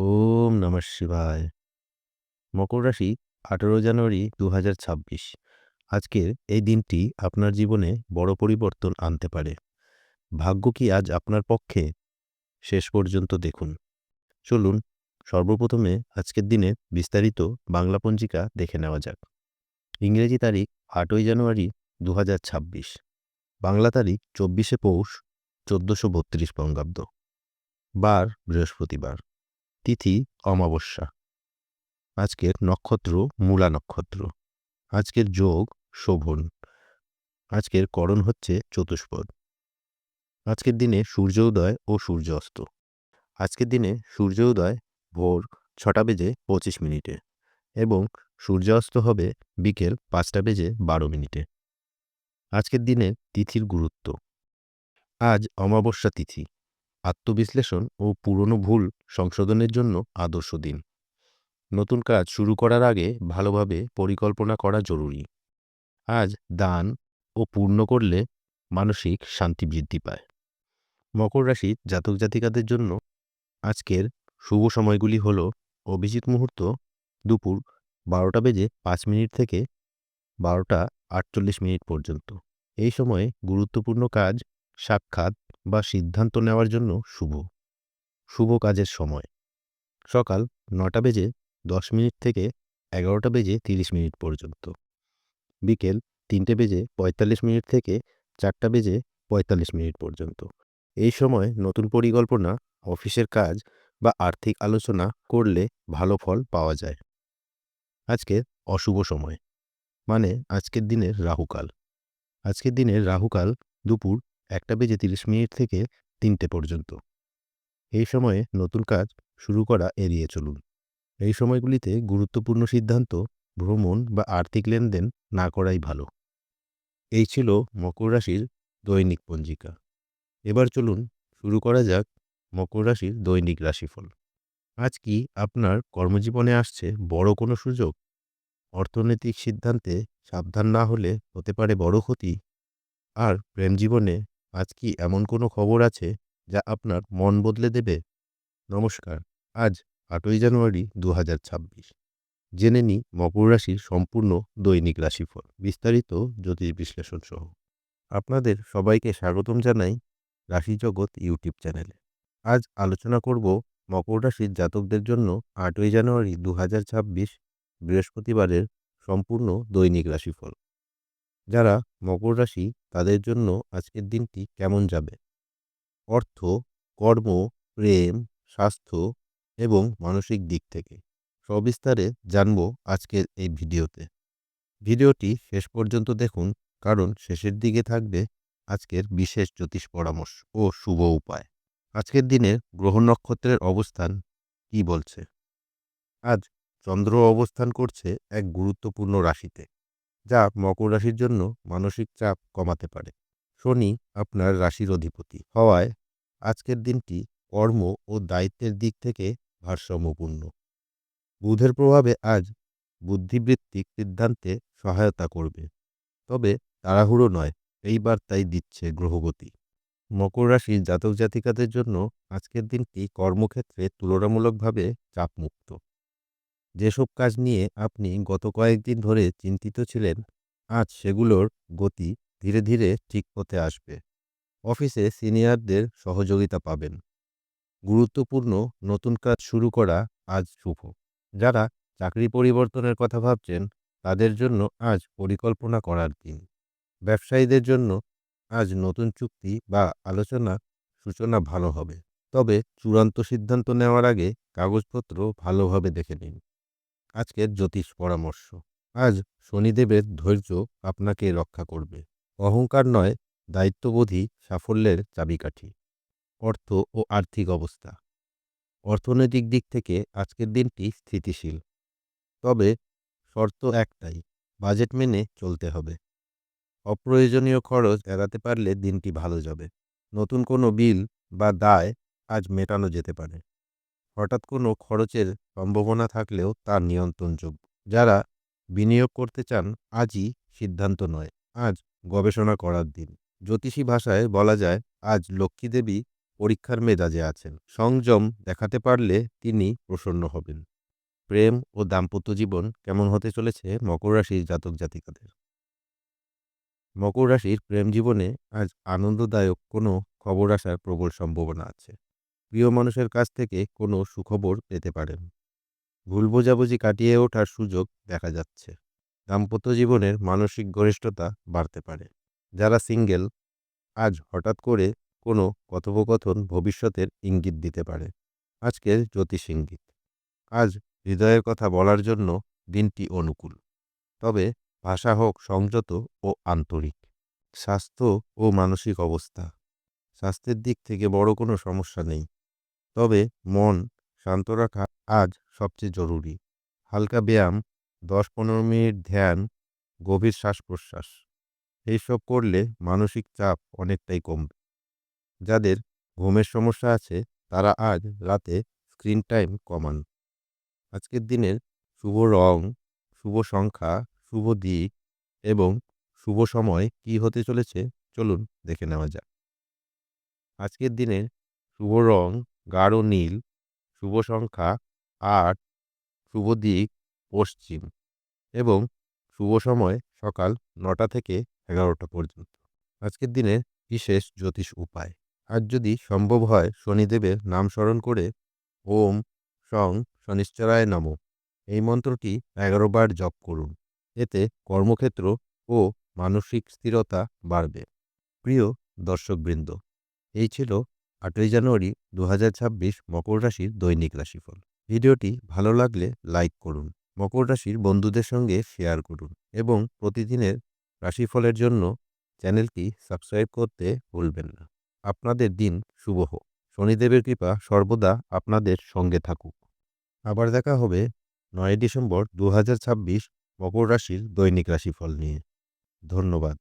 ওম নমঃ শিবায়। মকর রাশি আঠেরো জানুয়ারি দু হাজার ছাব্বিশ। আজকের এই দিনটি আপনার জীবনে বড় পরিবর্তন আনতে পারে। ভাগ্য কি আজ আপনার পক্ষে? শেষ পর্যন্ত দেখুন। চলুন, সর্বপ্রথমে আজকের দিনের বিস্তারিত বাংলা পঞ্জিকা দেখে নেওয়া যাক। ইংরেজি তারিখ আটই জানুয়ারি দু হাজার ছাব্বিশ। বাংলা তারিখ চব্বিশে পৌষ, চোদ্দোশো বত্রিশ বঙ্গাব্দ। বার বৃহস্পতিবার। তিথি অমাবস্যা। আজকের নক্ষত্র মূলা নক্ষত্র। আজকের যোগ শোভন। আজকের করণ হচ্ছে চতুষ্পদ। আজকের দিনে সূর্য উদয় ও সূর্য অস্ত আজকের দিনে সূর্য উদয় ভোর ছটা বেজে পঁচিশ মিনিটে এবং সূর্যাস্ত হবে বিকেল পাঁচটা বেজে বারো মিনিটে। আজকের দিনে তিথির গুরুত্ব। আজ অমাবস্যা তিথি। আত্মবিশ্লেষণ ও পুরনো ভুল সংশোধনের জন্য আদর্শ দিন। নতুন কাজ শুরু করার আগে ভালোভাবে পরিকল্পনা করা জরুরি। আজ দান ও পূর্ণ করলে মানসিক শান্তি বৃদ্ধি পায়। মকর রাশির জাতক জাতিকাদের জন্য আজকের শুভ সময়গুলি হল অভিজিৎ মুহূর্ত দুপুর বারোটা বেজে পাঁচ মিনিট থেকে বারোটা আটচল্লিশ মিনিট পর্যন্ত। এই সময়ে গুরুত্বপূর্ণ কাজ সাক্ষাৎ বা সিদ্ধান্ত নেওয়ার জন্য শুভ। শুভ কাজের সময়। সকাল নটা বেজে দশ মিনিট থেকে এগারোটা বেজে তিরিশ মিনিট পর্যন্ত। বিকেল তিনটে বেজে পঁয়তাল্লিশ মিনিট থেকে চারটা বেজে পঁয়তাল্লিশ মিনিট পর্যন্ত। এই সময় নতুন পরিকল্পনা, অফিসের কাজ বা আর্থিক আলোচনা করলে ভালো ফল পাওয়া যায়। আজকে অশুভ সময়। মানে আজকের দিনের রাহুকাল। আজকের দিনের রাহুকাল দুপুর একটা বেজে তিরিশ মিনিট থেকে তিনটে পর্যন্ত। এই সময়ে নতুন কাজ শুরু করা এড়িয়ে চলুন। এই সময়গুলিতে গুরুত্বপূর্ণ সিদ্ধান্ত, ভ্রমণ বা আর্থিক লেনদেন না করাই ভালো। এই ছিল মকর রাশির দৈনিক পঞ্জিকা। এবার চলুন শুরু করা যাক মকর রাশির দৈনিক রাশিফল। আজ কি আপনার কর্মজীবনে আসছে বড় কোনো সুযোগ? অর্থনৈতিক সিদ্ধান্তে সাবধান না হলে হতে পারে বড় ক্ষতি? আর প্রেম জীবনে আজ কি এমন কোনো খবর আছে যা আপনার মন বদলে দেবে? নমস্কার, আজ আটই জানুয়ারি দু হাজার ছাব্বিশ। জেনে নি মকর রাশির সম্পূর্ণ দৈনিক রাশিফল। বিস্তারিত জ্যোতিষ বিশ্লেষণ সহ। আপনাদের সবাইকে স্বাগতম জানাই রাশিজগৎ ইউটিউব চ্যানেলে। আজ আলোচনা করব মকর রাশির জাতকদের জন্য আটই জানুয়ারি দু হাজার ছাব্বিশ বৃহস্পতিবারের সম্পূর্ণ দৈনিক রাশিফল। যারা মকর রাশি, তাদের জন্য আজকের দিনটি কেমন যাবে? অর্থ, কর্ম, প্রেম, স্বাস্থ্য এবং মানসিক দিক থেকে। সবিস্তারে জানব আজকের এই ভিডিওতে। ভিডিওটি শেষ পর্যন্ত দেখুন, কারণ শেষের দিকে থাকবে আজকের বিশেষ জ্যোতিষ পরামর্শ ও শুভ উপায়। আজকের দিনের গ্রহ নক্ষত্রের অবস্থান কি বলছে? আজ চন্দ্র অবস্থান করছে এক গুরুত্বপূর্ণ রাশিতে। যা মকর রাশির জন্য মানসিক চাপ কমাতে পারে। শনি আপনার রাশির অধিপতি হওয়ায় আজকের দিনটি কর্ম ও দায়িত্বের দিক থেকে ভারসাম্যপূর্ণ। বুধের প্রভাবে আজ বুদ্ধিবৃত্তিক সিদ্ধান্তে সহায়তা করবে। তবে তাড়াহুড়ো নয় এই বার্তাই দিচ্ছে গ্রহগতি। মকর রাশির জাতক জাতিকাদের জন্য আজকের দিনটি কর্মক্ষেত্রে তুলনামূলকভাবে চাপমুক্ত। যেসব কাজ নিয়ে আপনি গত কয়েকদিন ধরে চিন্তিত ছিলেন, আজ সেগুলোর গতি ধীরে ধীরে ঠিক পথে আসবে। অফিসে সিনিয়রদের সহযোগিতা পাবেন। গুরুত্বপূর্ণ নতুন কাজ শুরু করা আজ শুভ। যারা চাকরি পরিবর্তনের কথা ভাবছেন, তাদের জন্য আজ পরিকল্পনা করার দিন। ব্যবসায়ীদের জন্য আজ নতুন চুক্তি বা আলোচনা, সূচনা ভালো হবে। তবে চূড়ান্ত সিদ্ধান্ত নেওয়ার আগে কাগজপত্র ভালোভাবে দেখে নিন। আজকের জ্যোতিষ পরামর্শ। আজ শনিদেবের ধৈর্য আপনাকে রক্ষা করবে। অহংকার নয়, দায়িত্ববোধই সাফল্যের চাবিকাঠি। অর্থ ও আর্থিক অবস্থা। অর্থনৈতিক দিক থেকে আজকের দিনটি স্থিতিশীল। তবে শর্ত একটাই, বাজেট মেনে চলতে হবে। অপ্রয়োজনীয় খরচ এড়াতে পারলে দিনটি ভালো যাবে। নতুন কোনো বিল বা দায় আজ মেটানো যেতে পারে। হঠাৎ কোনো খরচের সম্ভাবনা থাকলেও তা নিয়ন্ত্রণযোগ্য। যারা বিনিয়োগ করতে চান, আজই সিদ্ধান্ত নয়। আজ গবেষণা করার দিন। জ্যোতিষী ভাষায় বলা যায়, আজ লক্ষ্মী দেবী পরীক্ষার মেজাজে আছেন। সংযম দেখাতে পারলে তিনি প্রসন্ন হবেন। প্রেম ও দাম্পত্য জীবন কেমন হতে চলেছে মকর রাশির জাতক জাতিকাদের? মকর রাশির প্রেম জীবনে আজ আনন্দদায়ক কোনো খবর আসার প্রবল সম্ভাবনা আছে। প্রিয় মানুষের কাছ থেকে কোনো সুখবর পেতে পারেন। ভুল বোঝাবুঝি কাটিয়ে ওঠার সুযোগ দেখা যাচ্ছে। দাম্পত্য জীবনের মানসিক গরিষ্ঠতা বাড়তে পারে। যারা সিঙ্গেল, আজ হঠাৎ করে কোনো কথোপকথন ভবিষ্যতের ইঙ্গিত দিতে পারে। আজকের জ্যোতিষ ইঙ্গিত। আজ হৃদয়ের কথা বলার জন্য দিনটি অনুকূল। তবে ভাষা হোক সংযত ও আন্তরিক। স্বাস্থ্য ও মানসিক অবস্থা। স্বাস্থ্যের দিক থেকে বড় কোনো সমস্যা নেই। তবে মন শান্ত রাখা আজ সবচেয়ে জরুরি। হালকা ব্যায়াম দশ পনেরো মিনিট ধ্যান, গভীর শ্বাস প্রশ্বাস এইসব করলে মানসিক চাপ অনেকটাই কমবে। যাদের ঘুমের সমস্যা আছে, তারা আজ রাতে স্ক্রিন টাইম কমান। আজকের দিনের শুভ রং, শুভ সংখ্যা, শুভ দিক এবং শুভ সময় কি হতে চলেছে চলুন দেখে নেওয়া যাক। আজকের দিনের শুভ রং গাঢ় নীল, শুভ সংখ্যা আট, শুভ দিক পশ্চিম এবং শুভ সময় সকাল নটা থেকে এগারোটা পর্যন্ত। আজকের দিনে বিশেষ জ্যোতিষ উপায়। আজ যদি সম্ভব হয় শনিদেবের নাম স্মরণ করে ওম সং শনিশ্চরায় নম। এই মন্ত্রটি বার জপ করুন। এতে কর্মক্ষেত্র ও মানসিক স্থিরতা বাড়বে। প্রিয় দর্শকবৃন্দ, এই ছিল আটই জানুয়ারি দু হাজার ছাব্বিশ মকর রাশির দৈনিক রাশিফল। ভিডিওটি ভালো লাগলে লাইক করুন, মকর রাশির বন্ধুদের সঙ্গে শেয়ার করুন এবং প্রতিদিনের রাশিফলের জন্য চ্যানেলটি সাবস্ক্রাইব করতে ভুলবেন না। আপনাদের দিন শুভ হোক। শনিদেবের কৃপা সর্বদা আপনাদের সঙ্গে থাকুক। আবার দেখা হবে নয় ডিসেম্বর দু হাজার ছাব্বিশ মকর রাশির দৈনিক রাশিফল নিয়ে। ধন্যবাদ।